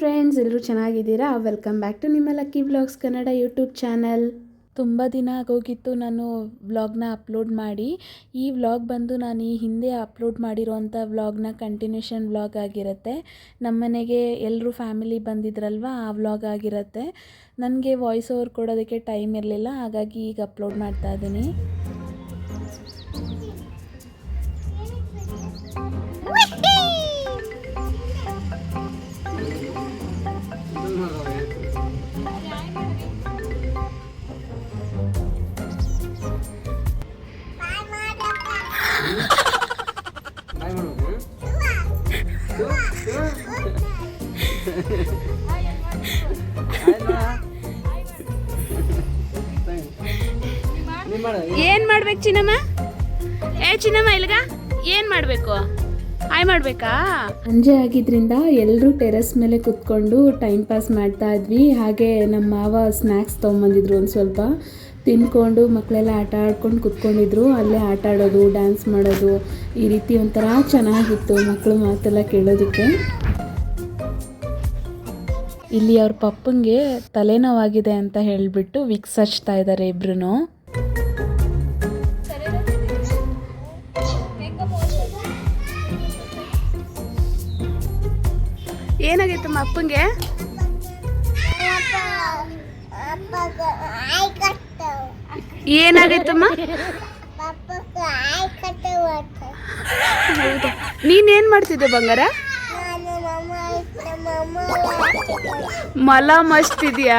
Friends ಎಲ್ಲರೂ ಚೆನ್ನಾಗಿದ್ದೀರಾ? Welcome back to ನಿಮ್ಮ lucky vlogs Kannada YouTube channel ತುಂಬ ದಿನ ಆಗೋಗಿತ್ತು ನಾನು ವ್ಲಾಗ್ನ ಅಪ್ಲೋಡ್ ಮಾಡಿ. ಈ ವ್ಲಾಗ್ ಬಂದು ನಾನು ಈ ಹಿಂದೆ ಅಪ್ಲೋಡ್ ಮಾಡಿರೋವಂಥ ವ್ಲಾಗ್ನ ಕಂಟಿನ್ಯೂಷನ್ ವ್ಲಾಗ್ ಆಗಿರುತ್ತೆ. ನಮ್ಮ ಮನೆಗೆ ಎಲ್ಲರೂ ಫ್ಯಾಮಿಲಿ ಬಂದಿದ್ರಲ್ವ ಆ ವ್ಲಾಗ್ ಆಗಿರುತ್ತೆ. ನನಗೆ ವಾಯ್ಸ್ ಓವರ್ ಕೊಡೋದಕ್ಕೆ ಟೈಮ್ ಇರಲಿಲ್ಲ ಹಾಗಾಗಿ ಈಗ ಅಪ್ಲೋಡ್ ಮಾಡ್ತಾ ಇದ್ದೀನಿ. ಏನು ಮಾಡ್ಬೇಕು ಚಿನ್ನಮ್ಮ? ಏ ಚಿನ್ನಮ್ಮ ಇಲ್ಗ ಏನು ಮಾಡಬೇಕು? ಹಾಯ್ ಮಾಡಬೇಕಾ? ಸಂಜೆ ಆಗಿದ್ರಿಂದ ಎಲ್ಲರೂ ಟೆರೆಸ್ ಮೇಲೆ ಕುತ್ಕೊಂಡು ಟೈಮ್ ಪಾಸ್ ಮಾಡ್ತಾ ಇದ್ವಿ. ಹಾಗೆ ನಮ್ಮ ಮಾವ ಸ್ನ್ಯಾಕ್ಸ್ ತೊಗೊಂಬಂದಿದ್ರು ಒಂದು ಸ್ವಲ್ಪ. ತಿನ್ಕೊಂಡು ಮಕ್ಕಳೆಲ್ಲ ಆಟ ಆಡ್ಕೊಂಡು ಕುತ್ಕೊಂಡಿದ್ರು. ಅಲ್ಲೇ ಆಟ ಆಡೋದು ಡ್ಯಾನ್ಸ್ ಮಾಡೋದು, ಈ ರೀತಿ ಒಂಥರ ಚೆನ್ನಾಗಿತ್ತು ಮಕ್ಕಳು ಮಾತೆಲ್ಲ ಕೇಳೋದಕ್ಕೆ. ಇಲ್ಲಿ ಅವ್ರ ಪಪ್ಪಂಗೆ ತಲೆನೋವಾಗಿದೆ ಅಂತ ಹೇಳಿಬಿಟ್ಟು ವಿಕ್ಸ್ ಹಚ್ತಾ ಇದ್ದಾರೆ ಇಬ್ರು ಏನಾಗಿತ್ತು ಅಪ್ಪಂಗೆ? ಏನಾಗಿತ್ತಮ್ಮ? ನೀನ್ ಏನ್ ಮಾಡ್ತಿದ್ದೆ ಬಂಗಾರ? ಮಲ ಮಸ್ತ್ ಇರೋ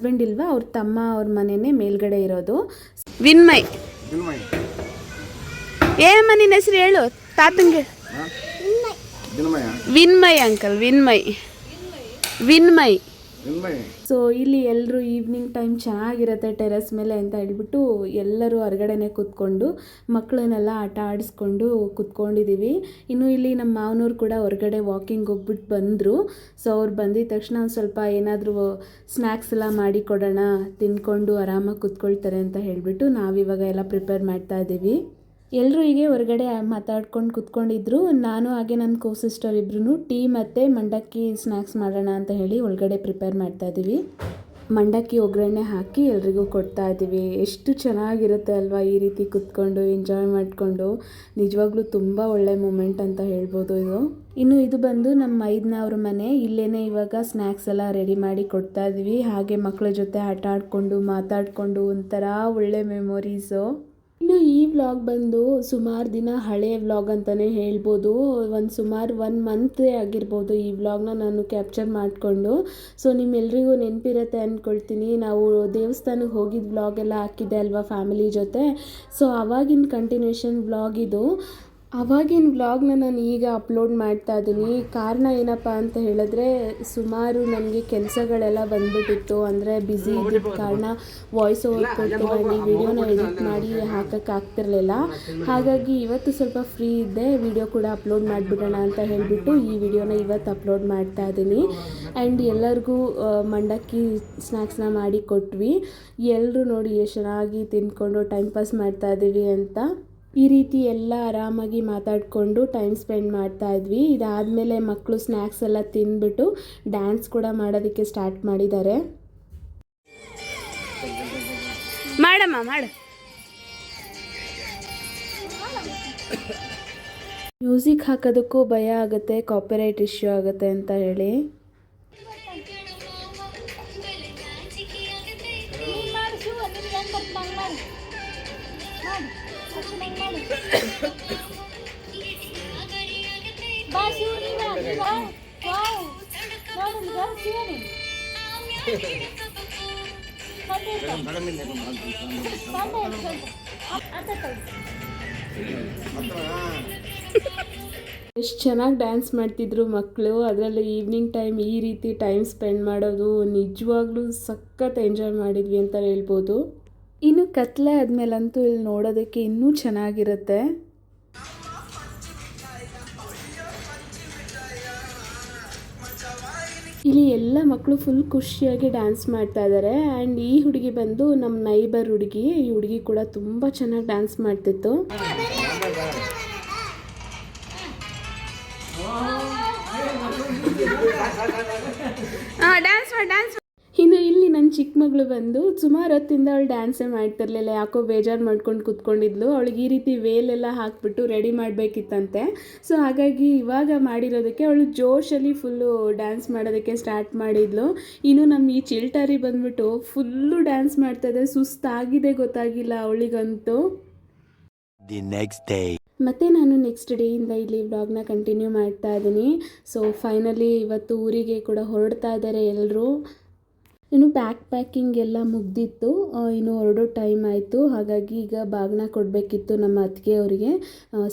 ಹಸ್ಬೆಂಡ್ ಇಲ್ವಾ ಅವ್ರ ತಮ್ಮ ಅವ್ರ ಮನೆನೇ ಮೇಲ್ಗಡೆ ಇರೋದು. ವಿನ್ಮಯ್. ಏನಮ್ಮ ನಿನ್ನ ಹೆಸರು ಹೇಳು ತಾತಂಗೆ. ವಿನ್ಮಯ್ ಅಂಕಲ್ ವಿನ್ಮಯ್. ವಿನ್ಮಯ್. ಸೊ ಇಲ್ಲಿ ಎಲ್ಲರೂ ಈವ್ನಿಂಗ್ ಟೈಮ್ ಚೆನ್ನಾಗಿರುತ್ತೆ ಟೆರೆಸ್ ಮೇಲೆ ಅಂತ ಹೇಳ್ಬಿಟ್ಟು ಎಲ್ಲರೂ ಹೊರಗಡೆನೆ ಕೂತ್ಕೊಂಡು ಮಕ್ಕಳನ್ನೆಲ್ಲ ಆಟ ಆಡಿಸ್ಕೊಂಡು ಕೂತ್ಕೊಂಡಿದ್ದೀವಿ ಇನ್ನು ಇಲ್ಲಿ ನಮ್ಮ ಮಾವನವ್ರು ಕೂಡ ಹೊರಗಡೆ ವಾಕಿಂಗ್ ಹೋಗ್ಬಿಟ್ಟು ಬಂದರು. ಸೊ ಅವ್ರು ಬಂದಿದ ತಕ್ಷಣ ಒಂದು ಸ್ವಲ್ಪ ಏನಾದರೂ ಸ್ನ್ಯಾಕ್ಸ್ ಎಲ್ಲ ಮಾಡಿ ಕೊಡೋಣ, ತಿನ್ಕೊಂಡು ಆರಾಮಾಗಿ ಕೂತ್ಕೊಳ್ತಾರೆ ಅಂತ ಹೇಳಿಬಿಟ್ಟು ನಾವಿವಾಗ ಎಲ್ಲ ಪ್ರಿಪೇರ್ ಮಾಡ್ತಾ ಇದ್ದೀವಿ ಎಲ್ಲರೂ ಹೀಗೆ ಹೊರಗಡೆ ಮಾತಾಡ್ಕೊಂಡು ಕುತ್ಕೊಂಡಿದ್ರು. ನಾನು ಹಾಗೆ ನನ್ನ ಕೋ ಸಿಸ್ಟರ್ ಟೀ ಮತ್ತು ಮಂಡಕ್ಕಿ ಸ್ನ್ಯಾಕ್ಸ್ ಮಾಡೋಣ ಅಂತ ಹೇಳಿ ಒಳಗಡೆ ಪ್ರಿಪೇರ್ ಮಾಡ್ತಾ ಇದ್ದೀವಿ. ಮಂಡಕ್ಕಿ ಒಗ್ಗರಣೆ ಹಾಕಿ ಎಲ್ರಿಗೂ ಕೊಡ್ತಾ ಇದ್ದೀವಿ. ಎಷ್ಟು ಚೆನ್ನಾಗಿರುತ್ತೆ ಅಲ್ವಾ ಈ ರೀತಿ ಕುತ್ಕೊಂಡು ಎಂಜಾಯ್ ಮಾಡಿಕೊಂಡು. ನಿಜವಾಗ್ಲೂ ತುಂಬ ಒಳ್ಳೆ ಮೂಮೆಂಟ್ ಅಂತ ಹೇಳ್ಬೋದು ಇದು. ಇನ್ನು ಇದು ಬಂದು ನಮ್ಮ ಐದನವ್ರ ಮನೆ. ಇಲ್ಲೇ ಇವಾಗ ಸ್ನ್ಯಾಕ್ಸ್ ಎಲ್ಲ ರೆಡಿ ಮಾಡಿ ಕೊಡ್ತಾ ಇದ್ದೀವಿ. ಹಾಗೆ ಮಕ್ಕಳ ಜೊತೆ ಆಟ ಆಡಿಕೊಂಡು, ಮಾತಾಡಿಕೊಂಡು ಒಂಥರ ಒಳ್ಳೆ ಮೆಮೊರೀಸು ಇನ್ನು ಈ ವ್ಲಾಗ್ ಬಂದು ಸುಮಾರು ದಿನ ಹಳೆಯ ವ್ಲಾಗ್ ಅಂತಲೇ ಹೇಳ್ಬೋದು. ಒಂದು ಸುಮಾರು ಒನ್ ಮಂತೇ ಆಗಿರ್ಬೋದು ಈ ವ್ಲಾಗ್ನ ನಾನು ಕ್ಯಾಪ್ಚರ್ ಮಾಡಿಕೊಂಡು. ಸೊ ನಿಮ್ಮೆಲ್ಲರಿಗೂ ನೆನಪಿರುತ್ತೆ ಅಂದ್ಕೊಳ್ತೀನಿ ನಾವು ದೇವಸ್ಥಾನಕ್ಕೆ ಹೋಗಿದ್ದ ವ್ಲಾಗ್ ಎಲ್ಲ ಹಾಕಿದ್ದೆ ಅಲ್ವಾ ಫ್ಯಾಮಿಲಿ ಜೊತೆ? ಸೊ ಆವಾಗಿನ ಕಂಟಿನ್ಯೂಷನ್ ವ್ಲಾಗ್ ಇದು. ಅವಾಗಿನ ವ್ಲಾಗ್ನ ನಾನು ಈಗ ಅಪ್ಲೋಡ್ ಮಾಡ್ತಾ ಇದ್ದೀನಿ. ಕಾರಣ ಏನಪ್ಪ ಅಂತ ಹೇಳಿದ್ರೆ ಸುಮಾರು ನನಗೆ ಕೆಲಸಗಳೆಲ್ಲ ಬಂದ್ಬಿಟ್ಟಿತ್ತು. ಅಂದರೆ ಬ್ಯುಸಿ ಇದ್ದಿದ್ದ ಕಾರಣ ವಾಯ್ಸ್ ಓವರ್ ಕೊಟ್ಟು ಮಾಡಿ ವಿಡಿಯೋನ ಎಡಿಟ್ ಮಾಡಿ ಹಾಕಕ್ಕೆ ಆಗ್ತಿರ್ಲಿಲ್ಲ. ಹಾಗಾಗಿ ಇವತ್ತು ಸ್ವಲ್ಪ ಫ್ರೀ ಇದ್ದೆ. ವಿಡಿಯೋ ಕೂಡ ಅಪ್ಲೋಡ್ ಮಾಡಿಬಿಡೋಣ ಅಂತ ಹೇಳಿಬಿಟ್ಟು ಈ ವಿಡಿಯೋನ ಇವತ್ತು ಅಪ್ಲೋಡ್ ಮಾಡ್ತಾ ಇದ್ದೀನಿ. ಆ್ಯಂಡ್ ಎಲ್ಲರಿಗೂ ಮಂಡಕ್ಕಿ ಸ್ನ್ಯಾಕ್ಸ್ನ ಮಾಡಿ ಕೊಟ್ವಿ. ಎಲ್ಲರೂ ನೋಡಿ ಎಷ್ಟು ಚೆನ್ನಾಗಿ ತಿಂದ್ಕೊಂಡು ಟೈಮ್ ಪಾಸ್ ಮಾಡ್ತಾ ಇದ್ದೀವಿ ಅಂತ. ಈ ರೀತಿ ಎಲ್ಲ ಆರಾಮಾಗಿ ಮಾತಾಡಿಕೊಂಡು ಟೈಮ್ ಸ್ಪೆಂಡ್ ಮಾಡ್ತಾ ಇದ್ವಿ. ಇದಾದಮೇಲೆ ಮಕ್ಕಳು ಸ್ನ್ಯಾಕ್ಸ್ ಎಲ್ಲ ತಿಂದ್ಬಿಟ್ಟು ಡ್ಯಾನ್ಸ್ ಕೂಡ ಮಾಡೋದಕ್ಕೆ ಸ್ಟಾರ್ಟ್ ಮಾಡಿದ್ದಾರೆ. ಮಾಡಮ್ಮ, ಮಾಡು. ಮ್ಯೂಸಿಕ್ ಹಾಕೋದಕ್ಕೂ ಭಯ ಆಗುತ್ತೆ ಕಾಪಿರೈಟ್ ಇಶ್ಯೂ ಆಗುತ್ತೆ ಅಂತ ಹೇಳಿ. ಎಷ್ಟು ಚೆನ್ನಾಗಿ ಡ್ಯಾನ್ಸ್ ಮಾಡ್ತಿದ್ರು ಮಕ್ಕಳು ಅದರಲ್ಲಿ ಈವ್ನಿಂಗ್ ಟೈಮ್ ಈ ರೀತಿ ಟೈಮ್ ಸ್ಪೆಂಡ್ ಮಾಡೋದು ನಿಜವಾಗ್ಲೂ ಸಖತ್ ಎಂಜಾಯ್ ಮಾಡಿದ್ವಿ ಅಂತ ಹೇಳ್ಬೋದು. ಇನ್ನು ಕತ್ಲೆ ಆದಮೇಲಂತೂ ಇಲ್ಲಿ ನೋಡೋದಕ್ಕೆ ಇನ್ನೂ ಚೆನ್ನಾಗಿರುತ್ತೆ. ಇಲ್ಲಿ ಎಲ್ಲ ಮಕ್ಕಳು ಫುಲ್ ಖುಷಿಯಾಗಿ ಡ್ಯಾನ್ಸ್ ಮಾಡ್ತಾ ಇದ್ದಾರೆ ಆ್ಯಂಡ್ ಈ ಹುಡುಗಿ ಬಂದು ನಮ್ಮ ನೈಬರ್ ಹುಡುಗಿ, ಈ ಹುಡುಗಿ ಕೂಡ ತುಂಬ ಚೆನ್ನಾಗಿ ಡ್ಯಾನ್ಸ್ ಮಾಡ್ತಿತ್ತು. ಮಗಳು ಬಂದು ಸುಮಾರು ಹೊತ್ತಿಂದ ಅವಳು ಡ್ಯಾನ್ಸೇ ಮಾಡ್ತಿರ್ಲಿಲ್ಲ ಯಾಕೋ ಬೇಜಾರು ಮಾಡ್ಕೊಂಡು ಕೂತ್ಕೊಂಡಿದ್ಲು. ಅವಳಿಗೆ ಈ ರೀತಿ ವೇಲೆಲ್ಲ ಹಾಕ್ಬಿಟ್ಟು ರೆಡಿ ಮಾಡಬೇಕಿತ್ತಂತೆ. ಸೊ ಹಾಗಾಗಿ ಇವಾಗ ಮಾಡಿರೋದಕ್ಕೆ ಅವಳು ಜೋಶಲ್ಲಿ ಫುಲ್ಲು ಡ್ಯಾನ್ಸ್ ಮಾಡೋದಕ್ಕೆ ಸ್ಟಾರ್ಟ್ ಮಾಡಿದ್ಲು. ಇನ್ನು ನಮ್ಮ ಈ ಚಿಲ್ಟಾರಿ ಬಂದ್ಬಿಟ್ಟು ಫುಲ್ಲು ಡ್ಯಾನ್ಸ್ ಮಾಡ್ತಾಯಿದೆ ಸುಸ್ತಾಗಿದೆ ಗೊತ್ತಾಗಿಲ್ಲ ಅವಳಿಗಂತೂ. ದಿ ನೆಕ್ಸ್ಟ್ ಡೇ ಮತ್ತೆ ನಾನು ನೆಕ್ಸ್ಟ್ ಡೇಯಿಂದ ಇಲ್ಲಿ ವ್ಲಾಗ್ನ ಕಂಟಿನ್ಯೂ ಮಾಡ್ತಾ ಇದ್ದೀನಿ. ಸೊ ಫೈನಲಿ ಇವತ್ತು ಊರಿಗೆ ಕೂಡ ಹೊರಡ್ತಾ ಇದ್ದಾರೆ ಎಲ್ಲರೂ ಇನ್ನು ಬ್ಯಾಕ್ ಪ್ಯಾಕಿಂಗ್ ಎಲ್ಲ ಮುಗ್ದಿತ್ತು. ಇನ್ನು ಹೊರಡೋ ಟೈಮ್ ಆಯಿತು. ಹಾಗಾಗಿ ಈಗ ಬಾಗ್ನ ಕೊಡಬೇಕಿತ್ತು ನಮ್ಮ ಅತ್ತಿಗೆ ಅವರಿಗೆ.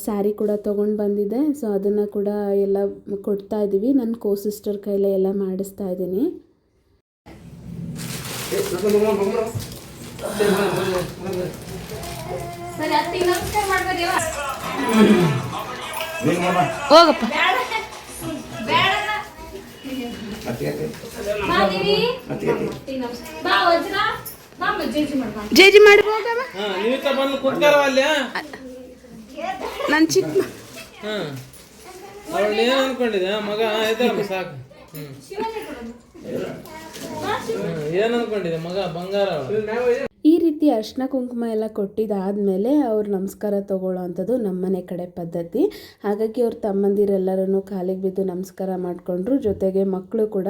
ಸ್ಯಾರಿ ಕೂಡ ತೊಗೊಂಡು ಬಂದಿದೆ. ಸೊ ಅದನ್ನು ಕೂಡ ಎಲ್ಲ ಕೊಡ್ತಾ ಇದ್ದೀವಿ ನನ್ನ ಕೋ ಸಿಸ್ಟರ್ ಕೈಲೇ ಎಲ್ಲ ಮಾಡಿಸ್ತಾ ಇದ್ದೀನಿ ಹೋಗಪ್ಪ. ಜಿ ಮಾಡಿ ನನ್ನ ಚಿಕ್ಕ ಅವಳು ಏನ್ ಅನ್ಕೊಂಡಿದೆ ಮಗ ಸಾಕು. ಏನು? ಹ್ಮ್. ಏನ್ ಅನ್ಕೊಂಡಿದೆ ಮಗ ಬಂಗಾರ ಅವಳು? ಈ ರೀತಿ ಅರ್ಶಿನ ಕುಂಕುಮ ಎಲ್ಲ ಕೊಟ್ಟಿದ್ದಾದಮೇಲೆ ಅವ್ರು ನಮಸ್ಕಾರ ತಗೊಳ್ಳೋ ಅಂಥದ್ದು ನಮ್ಮನೆ ಕಡೆ ಪದ್ಧತಿ. ಹಾಗಾಗಿ ಅವ್ರ ತಮ್ಮಂದಿರೆಲ್ಲರೂ ಕಾಲಿಗೆ ಬಿದ್ದು ನಮಸ್ಕಾರ ಮಾಡಿಕೊಂಡ್ರು, ಜೊತೆಗೆ ಮಕ್ಕಳು ಕೂಡ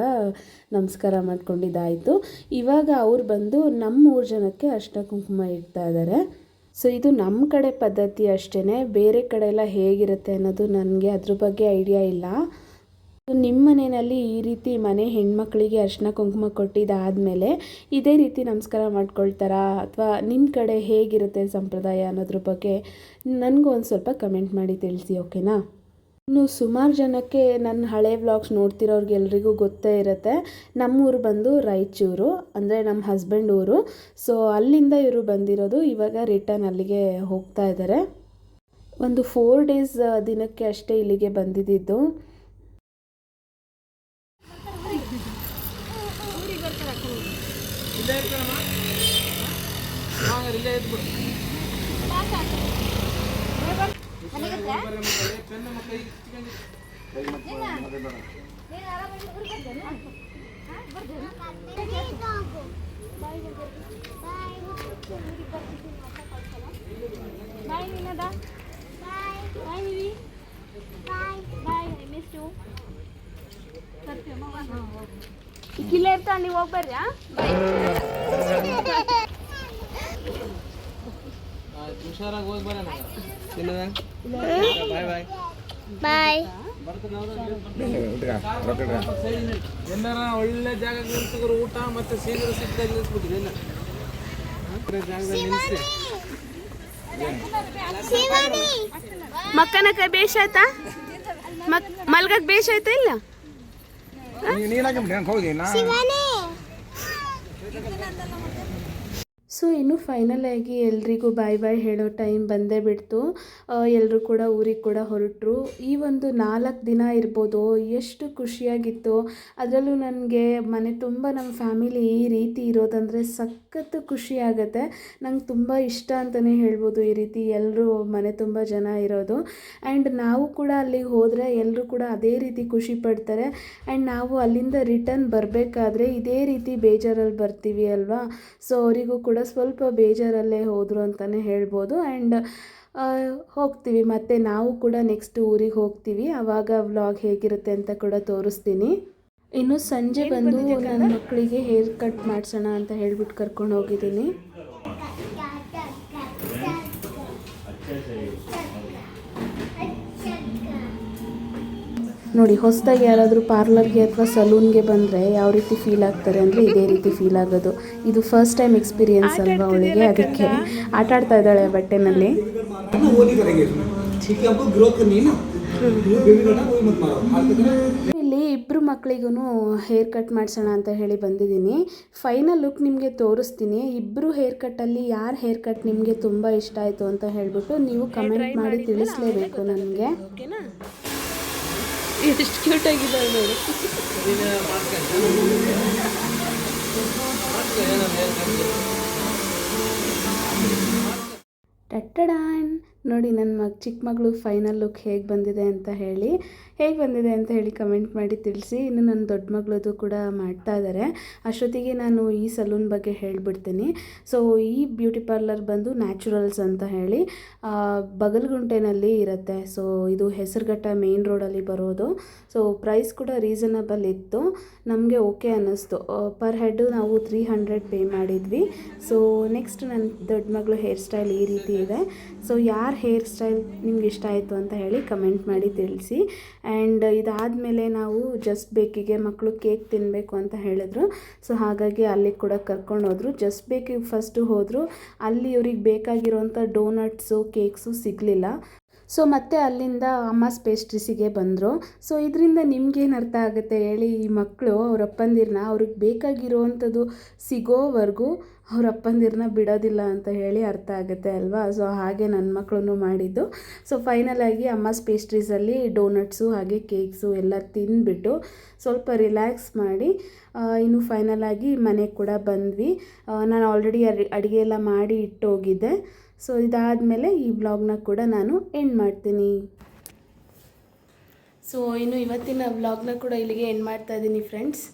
ನಮಸ್ಕಾರ ಮಾಡ್ಕೊಂಡಿದ್ದಾಯಿತು. ಇವಾಗ ಅವ್ರು ಬಂದು ನಮ್ಮ ಮೂರು ಜನಕ್ಕೆ ಅರ್ಶಿನ ಕುಂಕುಮ ಇಡ್ತಾ ಇದ್ದಾರೆ. ಸೊ, ಇದು ನಮ್ಮ ಕಡೆ ಪದ್ಧತಿ ಅಷ್ಟೇ ಬೇರೆ ಕಡೆ ಎಲ್ಲ ಹೇಗಿರುತ್ತೆ ಅನ್ನೋದು ನನಗೆ ಅದ್ರ ಬಗ್ಗೆ ಐಡಿಯಾ ಇಲ್ಲ. ನಿಮ್ಮ ಮನೆಯಲ್ಲಿ ಈ ರೀತಿ ಮನೆ ಹೆಣ್ಮಕ್ಳಿಗೆ ಅರ್ಶಿನ ಕುಂಕುಮ ಕೊಟ್ಟಿದ್ದಾದಮೇಲೆ ಇದೇ ರೀತಿ ನಮಸ್ಕಾರ ಮಾಡ್ಕೊಳ್ತಾರಾ? ಅಥವಾ ನಿಮ್ಮ ಕಡೆ ಹೇಗಿರುತ್ತೆ ಸಂಪ್ರದಾಯ ಅನ್ನೋದ್ರ ಬಗ್ಗೆ ನನಗೂ ಒಂದು ಸ್ವಲ್ಪ ಕಮೆಂಟ್ ಮಾಡಿ ತಿಳಿಸಿ, ಓಕೆನಾ? ಇನ್ನು ಸುಮಾರು ಜನಕ್ಕೆ ನನ್ನ ಹಳೆ ವ್ಲಾಗ್ಸ್ ನೋಡ್ತಿರೋರ್ಗೆ ಎಲ್ರಿಗೂ ಗೊತ್ತೇ ಇರುತ್ತೆ. ನಮ್ಮೂರು ಬಂದು ರಾಯಚೂರು, ಅಂದರೆ ನಮ್ಮ ಹಸ್ಬೆಂಡ್ ಊರು. ಸೊ ಅಲ್ಲಿಂದ ಇವರು ಬಂದಿರೋದು ಇವಾಗ ರಿಟರ್ನ್ ಅಲ್ಲಿಗೆ ಹೋಗ್ತಾ ಇದ್ದಾರೆ ಒಂದು ಫೋರ್ ಡೇಸ್ ದಿನಕ್ಕೆ ಅಷ್ಟೇ ಇಲ್ಲಿಗೆ ಬಂದಿದ್ದಿದ್ದು ಇಲ್ಲೇ ಇಟ್ಕೊಳಮ್ಮ ಇಲ್ಲೇ ಇದ್ಬಿಡು ಪೆನ್ನು ಮಕ್ಕಳು ಈಗ ಇಟ್ಕೊಂಡು ನೀನು ಆರಾಮಾಗಿ ಊರಿಗೆ ಬರ್ತೀಯಾ? ಹಾ? ಬರ್ತೀಯಾ? ಬಾಯ್ ನೀನದ ಬಾಯ್ ನೀವಿ ಬಾಯ್ ಐ ಮಿಸ್ ಯು ಇಲ್ಲೇ ಇರ್ತಾ ನೀವು ಹೋಗಿ ಬರ್ರಿ ಹುಷಾರಾಗಿ ಹೋಗಿ ಬರೋಣ. ತಿನ್ನದ ಬಾಯ್ ಬಾಯ್. ಬಾಯ್. ಎಲ್ಲಾರ ಒಳ್ಳೆ ಜಾಗ ನಿಲ್ಸಿದ್ರು ಊಟ ಮತ್ತೆ ಸೀನಿಯರ್ ಸಿಕ್ಕದಲ್ಲಿ ನಿಲ್ಸ್ಬಿಟ್ಟಿದೆ ಇಲ್ಲ ನಿಲ್ಸಿ ಮಕ್ಕನಕ ಬೇಷ್ ಆಯ್ತಾ? ಮಲ್ಗಕ್ ಬೇಷ ಆಯ್ತಾ ಇಲ್ಲ? ನೀನಾಗೆ ಹೆಂಗೆ ಹೋಗಿ ನಾ ಸೊ ಇನ್ನು ಫೈನಲ್ ಆಗಿ ಎಲ್ರಿಗೂ ಬಾಯ್ ಬಾಯ್ ಹೇಳೋ ಟೈಮ್ ಬಂದೇ ಬಿಡ್ತು. ಎಲ್ಲರೂ ಕೂಡ ಊರಿಗೆ ಕೂಡ ಹೊರಟರು. ಈ ಒಂದು ನಾಲ್ಕು ದಿನ ಇರ್ಬೋದು, ಎಷ್ಟು ಖುಷಿಯಾಗಿತ್ತು. ಅದರಲ್ಲೂ ನನಗೆ ಮನೆ ತುಂಬ ನಮ್ಮ ಫ್ಯಾಮಿಲಿ ಈ ರೀತಿ ಇರೋದಂದರೆ ಸಖತ್ತು ಖುಷಿ ಆಗುತ್ತೆ. ನಂಗೆ ತುಂಬ ಇಷ್ಟ ಅಂತಲೇ ಹೇಳ್ಬೋದು ಈ ರೀತಿ ಎಲ್ಲರೂ ಮನೆ ತುಂಬ ಜನ ಇರೋದು. ಆ್ಯಂಡ್ ನಾವು ಕೂಡ ಅಲ್ಲಿಗೆ ಹೋದರೆ ಎಲ್ಲರೂ ಕೂಡ ಅದೇ ರೀತಿ ಖುಷಿ ಪಡ್ತಾರೆ. ಆ್ಯಂಡ್ ನಾವು ಅಲ್ಲಿಂದ ರಿಟರ್ನ್ ಬರಬೇಕಾದ್ರೆ ಇದೇ ರೀತಿ ಬೇಜಾರಲ್ಲಿ ಬರ್ತೀವಿ ಅಲ್ವಾ? ಸೊ ಅವರಿಗೂ ಕೂಡ ಸ್ವಲ್ಪ ಬೇಜಾರಲ್ಲೇ ಹೋದರು ಅಂತಲೇ ಹೇಳ್ಬೋದು. ಆ್ಯಂಡ್ ಹೋಗ್ತೀವಿ. ಮತ್ತು ನಾವು ಕೂಡ ನೆಕ್ಸ್ಟ್ ಊರಿಗೆ ಹೋಗ್ತೀವಿ. ಆವಾಗ ವ್ಲಾಗ್ ಹೇಗಿರುತ್ತೆ ಅಂತ ಕೂಡ ತೋರಿಸ್ತೀನಿ. ಇನ್ನು ಸಂಜೆ ಬಂದು ನನ್ನ ಮಕ್ಕಳಿಗೆ ಹೇರ್ ಕಟ್ ಮಾಡಿಸೋಣ ಅಂತ ಹೇಳ್ಬಿಟ್ಟು ಕರ್ಕೊಂಡು ಹೋಗಿದ್ದೀನಿ. ನೋಡಿ ಹೊಸದಾಗಿ ಯಾರಾದರೂ ಪಾರ್ಲರ್ಗೆ ಅಥವಾ ಸಲೂನ್ಗೆ ಬಂದರೆ ಯಾವ ರೀತಿ ಫೀಲ್ ಆಗ್ತಾರೆ ಅಂದರೆ ಇದೇ ರೀತಿ ಫೀಲ್ ಆಗೋದು. ಇದು ಫಸ್ಟ್ ಟೈಮ್ ಎಕ್ಸ್ಪೀರಿಯೆನ್ಸ್ ಅಲ್ವಾ ಅವಳಿಗೆ? ಅದಕ್ಕೆ ಆಟ ಆಡ್ತಾ ಇದ್ದಾಳೆ ಬಟ್ಟೆನಲ್ಲಿ. ಇಲ್ಲಿ ಇಬ್ಬರು ಮಕ್ಕಳಿಗೂ ಹೇರ್ ಕಟ್ ಮಾಡಿಸೋಣ ಅಂತ ಹೇಳಿ ಬಂದಿದ್ದೀನಿ. ಫೈನಲ್ ಲುಕ್ ನಿಮಗೆ ತೋರಿಸ್ತೀನಿ. ಇಬ್ಬರು ಹೇರ್ ಕಟ್ಟಲ್ಲಿ ಯಾರ ಹೇರ್ ಕಟ್ ನಿಮಗೆ ತುಂಬ ಇಷ್ಟ ಆಯಿತು ಅಂತ ಹೇಳಿಬಿಟ್ಟು ನೀವು ಕಮೆಂಟ್ ಮಾಡಿ ತಿಳಿಸಲೇಬೇಕು ನನಗೆ. Şükürte gidemiyorum. Tattadam. ನೋಡಿ ನನ್ನ ಮಗ, ಚಿಕ್ಕ ಮಗಳು ಫೈನಲ್ ಲುಕ್ ಹೇಗೆ ಬಂದಿದೆ ಅಂತ ಹೇಳಿ. ಹೇಗೆ ಬಂದಿದೆ ಅಂತ ಹೇಳಿ ಕಮೆಂಟ್ ಮಾಡಿ ತಿಳಿಸಿ. ಇನ್ನು ನನ್ನ ದೊಡ್ಡ ಮಗಳದು ಕೂಡ ಮಾಡ್ತಾ ಇದ್ದಾರೆ ಅಷ್ಟೊತ್ತಿಗೆ ನಾನು ಈ ಸಲೂನ್ ಬಗ್ಗೆ ಹೇಳಿಬಿಡ್ತೀನಿ. ಸೊ ಈ ಬ್ಯೂಟಿ ಪಾರ್ಲರ್ ಬಂದು ನ್ಯಾಚುರಲ್ಸ್ ಅಂತ ಹೇಳಿ ಬಗಲ್ಗುಂಟೆನಲ್ಲಿ ಇರುತ್ತೆ. ಸೊ ಇದು ಹೆಸರುಘಟ್ಟ ಮೇನ್ ರೋಡಲ್ಲಿ ಬರೋದು. ಸೊ ಪ್ರೈಸ್ ಕೂಡ ರೀಸನಬಲ್ ಇತ್ತು. ನಮಗೆ ಓಕೆ ಅನ್ನಿಸ್ತು. ಪರ್ ಹೆಡ್ ನಾವು ತ್ರೀ ಹಂಡ್ರೆಡ್ ಪೇ ಮಾಡಿದ್ವಿ. ಸೊ ನೆಕ್ಸ್ಟ್ ನನ್ನ ದೊಡ್ಡ ಮಗಳು ಹೇರ್ ಸ್ಟೈಲ್ ಈ ರೀತಿ ಇದೆ. ಸೊ ಯಾರ ಹೇರ್ ಸ್ಟೈಲ್ ನಿಮ್ಗೆ ಇಷ್ಟ ಆಯಿತು ಅಂತ ಹೇಳಿ ಕಮೆಂಟ್ ಮಾಡಿ ತಿಳಿಸಿ. ಆ್ಯಂಡ್ ಇದಾದಮೇಲೆ ನಾವು ಜಸ್ಟ್ ಬೇಕಿಗೆ ಮಕ್ಕಳು ಕೇಕ್ ತಿನ್ನಬೇಕು ಅಂತ ಹೇಳಿದ್ರು. ಸೊ ಹಾಗಾಗಿ ಅಲ್ಲಿಗೆ ಕೂಡ ಕರ್ಕೊಂಡು ಹೋದರು. ಜಸ್ಟ್ ಬೇಕಿಗೆ ಫಸ್ಟು ಹೋದರು. ಅಲ್ಲಿ ಇವ್ರಿಗೆ ಬೇಕಾಗಿರೋಂಥ ಡೋನಟ್ಸು ಕೇಕ್ಸು ಸಿಗಲಿಲ್ಲ. ಸೊ ಮತ್ತೆ ಅಲ್ಲಿಂದ ಅಮ್ಮಸ್ ಪೇಸ್ಟ್ರೀಸಿಗೆ ಬಂದರು. ಸೊ ಇದರಿಂದ ನಿಮ್ಗೇನು ಅರ್ಥ ಆಗುತ್ತೆ ಹೇಳಿ ಈ ಮಕ್ಕಳು ಅವ್ರ ಅಪ್ಪಂದಿರನ್ನ ಅವ್ರಿಗೆ ಬೇಕಾಗಿರೋವಂಥದ್ದು ಸಿಗೋವರೆಗೂ ಅವ್ರ ಅಪ್ಪಂದಿರನ್ನ ಬಿಡೋದಿಲ್ಲ ಅಂತ ಹೇಳಿ ಅರ್ಥ ಆಗುತ್ತೆ ಅಲ್ವಾ? ಸೊ ಹಾಗೆ ನನ್ನ ಮಕ್ಕಳು ಮಾಡಿದ್ದು. ಸೊ ಫೈನಲ್ ಆಗಿ ಅಮ್ಮಸ್ ಪೇಸ್ಟ್ರೀಸಲ್ಲಿ ಡೋನಟ್ಸು ಹಾಗೆ ಕೇಕ್ಸು ಎಲ್ಲ ತಿಂದುಬಿಟ್ಟು ಸ್ವಲ್ಪ ರಿಲ್ಯಾಕ್ಸ್ ಮಾಡಿ ಇನ್ನು ಫೈನಲ್ ಆಗಿ ಮನೆಗೆ ಕೂಡ ಬಂದ್ವಿ. ನಾನು ಆಲ್ರೆಡಿ ಅಡುಗೆ ಎಲ್ಲ ಮಾಡಿ ಇಟ್ಟೋಗಿದ್ದೆ. ಸೊ ಇದಾದಮೇಲೆ ಈ ಬ್ಲಾಗ್ನ ಕೂಡ ನಾನು ಎಂಡ್ ಮಾಡ್ತೀನಿ. ಸೊ ಇನ್ನು ಇವತ್ತಿನ ಬ್ಲಾಗ್ನ ಕೂಡ ಇಲ್ಲಿಗೆ ಎಂಡ್ ಮಾಡ್ತಾ ಇದ್ದೀನಿ friends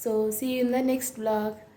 so see in the next vlog